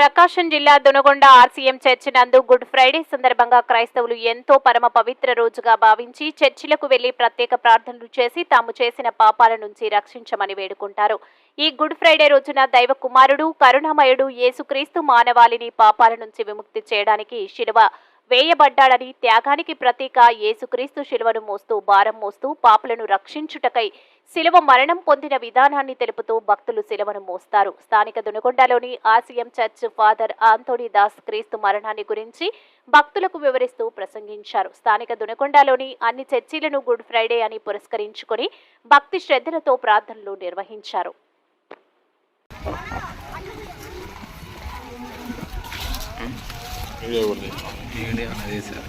ప్రకాశం జిల్లా Dunagonda RCM church నందు good Friday సందర్భంగా క్రైస్తవులు ఎంతో పరమ పవిత్ర రోజుగా భావించి చర్చిలకు వెళ్ళి ప్రత్యేక ప్రార్థనలు చేసి తాము చేసిన పాపాల నుంచి రక్షించమని వేడుకుంటారు. ఈ గుడ్ ఫ్రైడే రోజున దైవ కుమారుడు కరుణామయుడు యేసుక్రీస్తు మానవాళిని పాపాల నుంచి విముక్తి చేయడానికి శిలువ వేయబడ్డాడని త్యాగానికి ప్రతీక యేసుక్రీస్తు శిలువను మోస్తూ భారం మోస్తూ పాపులను రక్షించుటకై శిలువ మరణం పొందిన విధానాన్ని తెలుపుతూ భక్తులు శిలువను మోస్తారు. స్థానిక దునుగొండలోని ఆసియం చర్చ్ ఫాదర్ ఆంతోనీ దాస్ క్రీస్తు మరణాన్ని గురించి భక్తులకు వివరిస్తూ ప్రసంగించారు. స్థానిక దునుగొండలోని అన్ని చర్చిలను గుడ్ ఫ్రైడే అని పురస్కరించుకొని భక్తి శ్రద్ధలతో ప్రార్థనలు నిర్వహించారు. వీడియో దేవుడే అనేది సార్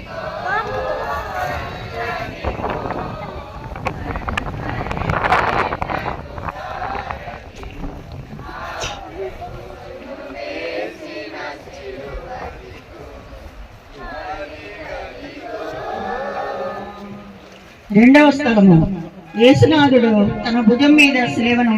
రెండవ స్థలము. యేసునాథుడు తన భుజం మీద శిలువను